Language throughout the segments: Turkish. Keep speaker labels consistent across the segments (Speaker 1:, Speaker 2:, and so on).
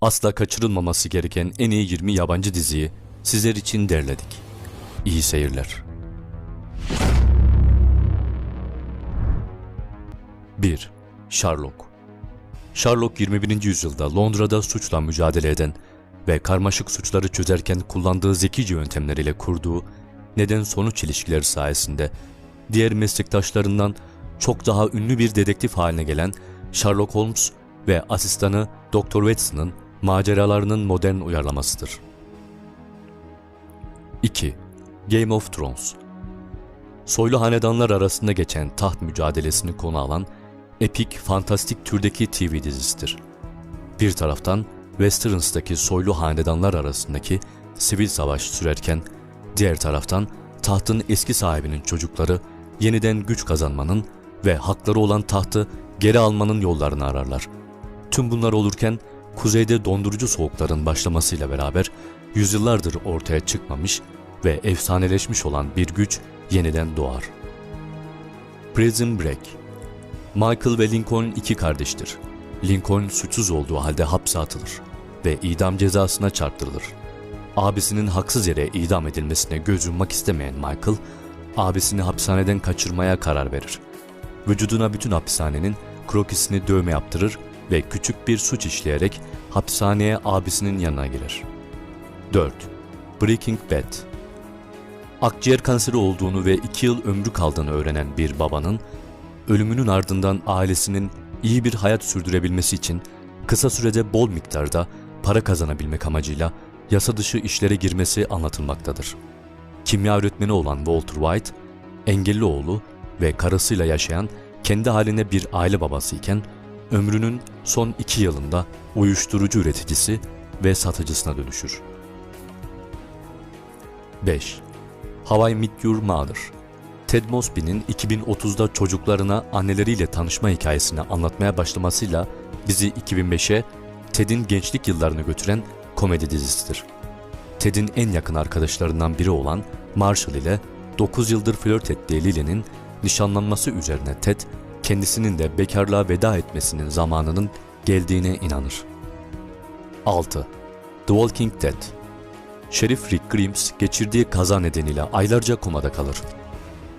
Speaker 1: asla kaçırılmaması gereken en iyi 20 yabancı diziyi sizler için derledik. İyi seyirler. 1. Sherlock Sherlock 21. yüzyılda Londra'da suçla mücadele eden ve karmaşık suçları çözerken kullandığı zekice yöntemleriyle kurduğu neden-sonuç ilişkileri sayesinde diğer meslektaşlarından çok daha ünlü bir dedektif haline gelen Sherlock Holmes ve asistanı Dr. Watson'ın maceralarının modern uyarlamasıdır. 2. Game of Thrones Soylu hanedanlar arasında geçen taht mücadelesini konu alan epik, fantastik türdeki TV dizisidir. Bir taraftan Westerns'taki soylu hanedanlar arasındaki sivil savaş sürerken, diğer taraftan tahtın eski sahibinin çocukları yeniden güç kazanmanın ve hakları olan tahtı geri almanın yollarını ararlar. Tüm bunlar olurken kuzeyde dondurucu soğukların başlamasıyla beraber yüzyıllardır ortaya çıkmamış ve efsaneleşmiş olan bir güç yeniden doğar. Prison Break Michael ve Lincoln iki kardeştir. Lincoln suçsuz olduğu halde hapse atılır ve idam cezasına çarptırılır. Abisinin haksız yere idam edilmesine göz yummak istemeyen Michael, abisini hapishaneden kaçırmaya karar verir. Vücuduna bütün hapishanenin krokisini dövme yaptırır ve küçük bir suç işleyerek hapishaneye abisinin yanına girer. 4. Breaking Bad Akciğer kanseri olduğunu ve 2 yıl ömrü kaldığını öğrenen bir babanın, ölümünün ardından ailesinin iyi bir hayat sürdürebilmesi için kısa sürede bol miktarda para kazanabilmek amacıyla yasa dışı işlere girmesi anlatılmaktadır. Kimya öğretmeni olan Walter White, engelli oğlu ve karısıyla yaşayan kendi haline bir aile babası iken ömrünün son iki yılında uyuşturucu üreticisi ve satıcısına dönüşür. 5. How I Met Your Mother Ted Mosby'nin 2030'da çocuklarına anneleriyle tanışma hikayesini anlatmaya başlamasıyla bizi 2005'e Ted'in gençlik yıllarını götüren komedi dizisidir. Ted'in en yakın arkadaşlarından biri olan Marshall ile 9 yıldır flört ettiği Lily'nin nişanlanması üzerine Ted, kendisinin de bekarlığa veda etmesinin zamanının geldiğine inanır. 6. The Walking Dead Şerif Rick Grimes geçirdiği kaza nedeniyle aylarca komada kalır.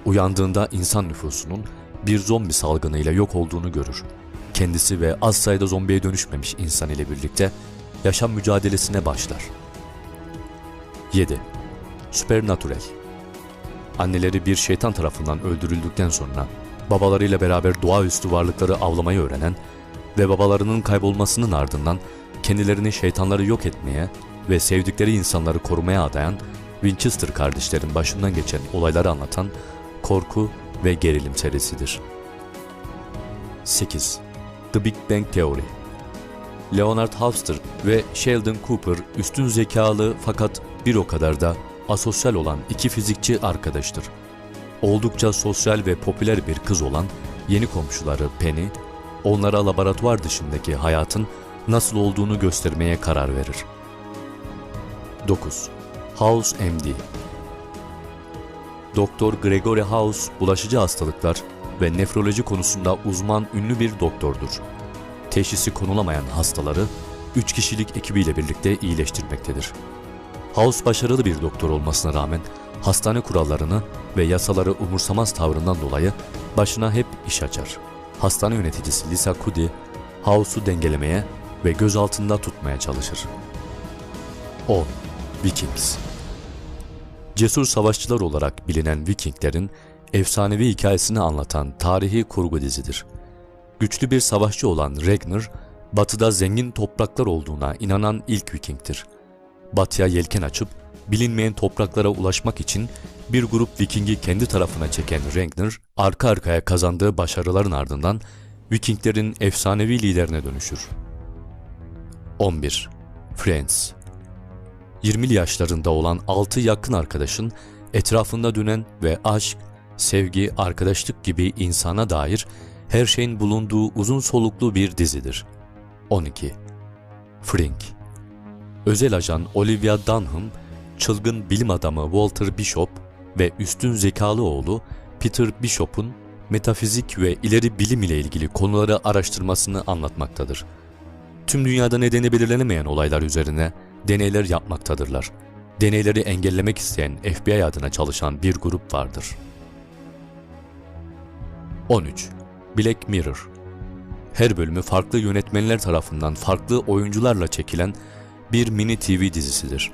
Speaker 1: Uyandığında insan nüfusunun bir zombi salgınıyla yok olduğunu görür. Kendisi ve az sayıda zombiye dönüşmemiş insan ile birlikte yaşam mücadelesine başlar. 7. Supernatural Anneleri bir şeytan tarafından öldürüldükten sonra babalarıyla beraber doğaüstü varlıkları avlamayı öğrenen ve babalarının kaybolmasının ardından kendilerini şeytanları yok etmeye ve sevdikleri insanları korumaya adayan Winchester kardeşlerin başından geçen olayları anlatan korku ve gerilim serisidir. 8. The Big Bang Theory Leonard Halster ve Sheldon Cooper üstün zekalı fakat bir o kadar da asosyal olan iki fizikçi arkadaştır. Oldukça sosyal ve popüler bir kız olan yeni komşuları Penny, onlara laboratuvar dışındaki hayatın nasıl olduğunu göstermeye karar verir. 9. House MD Doktor Gregory House bulaşıcı hastalıklar ve nefroloji konusunda uzman ünlü bir doktordur. Teşhisi konulamayan hastaları 3 kişilik ekibiyle birlikte iyileştirmektedir. House başarılı bir doktor olmasına rağmen hastane kurallarını ve yasaları umursamaz tavrından dolayı başına hep iş açar. Hastane yöneticisi Lisa Cuddy, House'u dengelemeye ve gözaltında tutmaya çalışır. 10. Vikings Cesur savaşçılar olarak bilinen Vikinglerin efsanevi hikayesini anlatan tarihi kurgu dizidir. Güçlü bir savaşçı olan Ragnar, batıda zengin topraklar olduğuna inanan ilk Viking'tir. Batıya yelken açıp bilinmeyen topraklara ulaşmak için bir grup Viking'i kendi tarafına çeken Ragnar, arka arkaya kazandığı başarıların ardından Vikinglerin efsanevi liderine dönüşür. 11. Friends 20'li yaşlarında olan 6 yakın arkadaşın etrafında dönen ve aşk, sevgi, arkadaşlık gibi insana dair her şeyin bulunduğu uzun soluklu bir dizidir. 12. Frink Özel ajan Olivia Dunham, çılgın bilim adamı Walter Bishop ve üstün zekalı oğlu Peter Bishop'un metafizik ve ileri bilim ile ilgili konuları araştırmasını anlatmaktadır. Tüm dünyada nedeni belirlenemeyen olaylar üzerine deneyler yapmaktadırlar. Deneyleri engellemek isteyen FBI adına çalışan bir grup vardır. 13. Black Mirror Her bölümü farklı yönetmenler tarafından farklı oyuncularla çekilen bir mini TV dizisidir.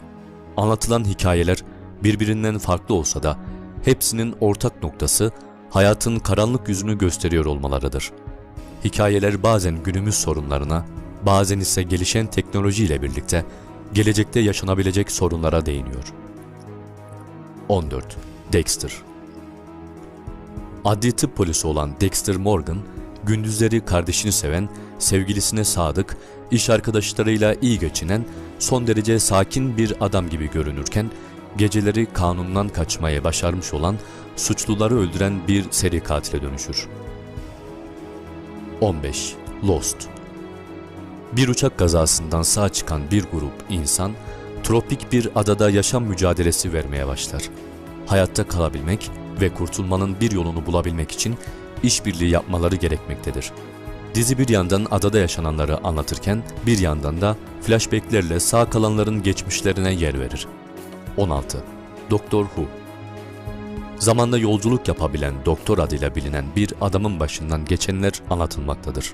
Speaker 1: Anlatılan hikayeler birbirinden farklı olsa da hepsinin ortak noktası hayatın karanlık yüzünü gösteriyor olmalarıdır. Hikayeler bazen günümüz sorunlarına, bazen ise gelişen teknolojiyle birlikte gelecekte yaşanabilecek sorunlara değiniyor. 14. Dexter Adli tıp polisi olan Dexter Morgan, gündüzleri kardeşini seven, sevgilisine sadık, iş arkadaşlarıyla iyi geçinen, son derece sakin bir adam gibi görünürken, geceleri kanundan kaçmaya başarmış olan, suçluları öldüren bir seri katile dönüşür. 15. Lost Bir uçak kazasından sağ çıkan bir grup insan, tropik bir adada yaşam mücadelesi vermeye başlar. Hayatta kalabilmek ve kurtulmanın bir yolunu bulabilmek için işbirliği yapmaları gerekmektedir. Dizi bir yandan adada yaşananları anlatırken bir yandan da flashbacklerle sağ kalanların geçmişlerine yer verir. 16. Doktor Who Zamanda yolculuk yapabilen doktor adıyla bilinen bir adamın başından geçenler anlatılmaktadır.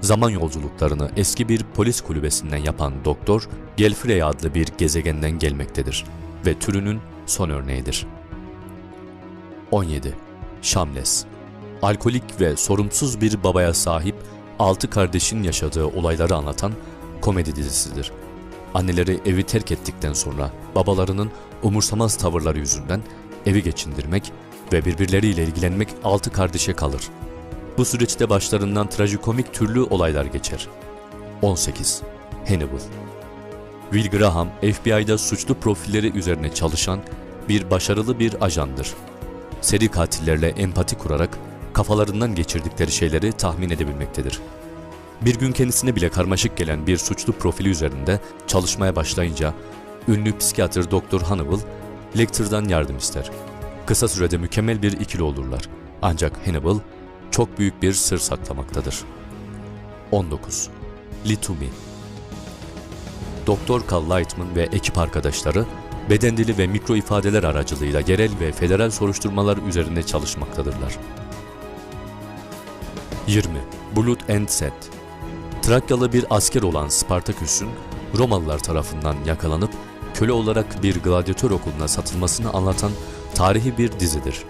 Speaker 1: Zaman yolculuklarını eski bir polis kulübesinden yapan doktor, Gelfrey adlı bir gezegenden gelmektedir ve türünün son örneğidir. 17. Shameless Alkolik ve sorumsuz bir babaya sahip altı kardeşin yaşadığı olayları anlatan komedi dizisidir. Anneleri evi terk ettikten sonra babalarının umursamaz tavırları yüzünden evi geçindirmek ve birbirleriyle ilgilenmek altı kardeşe kalır. Bu süreçte başlarından trajikomik türlü olaylar geçer. 18. Hannibal Will Graham, FBI'da suçlu profilleri üzerine çalışan bir başarılı bir ajandır. Seri katillerle empati kurarak kafalarından geçirdikleri şeyleri tahmin edebilmektedir. Bir gün kendisine bile karmaşık gelen bir suçlu profili üzerinde çalışmaya başlayınca ünlü psikiyatr Dr. Hannibal Lecter'dan yardım ister. Kısa sürede mükemmel bir ikili olurlar. Ancak Hannibal çok büyük bir sır saklamaktadır. 19. Litumi Doktor Carl Lightman ve ekip arkadaşları beden dili ve mikro ifadeler aracılığıyla yerel ve federal soruşturmalar üzerinde çalışmaktadırlar. 20. Blood and Set Trakyalı bir asker olan Spartaküs'ün Romalılar tarafından yakalanıp köle olarak bir gladyatör okuluna satılmasını anlatan tarihi bir dizidir.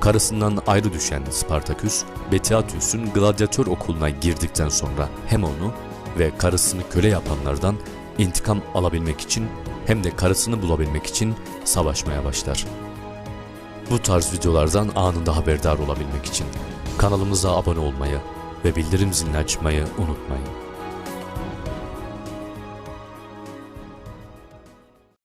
Speaker 1: Karısından ayrı düşen Spartaküs, Betiatius'un gladyatör okuluna girdikten sonra hem onu ve karısını köle yapanlardan intikam alabilmek için hem de karısını bulabilmek için savaşmaya başlar. Bu tarz videolardan anında haberdar olabilmek için kanalımıza abone olmayı ve bildirim zilini açmayı unutmayın.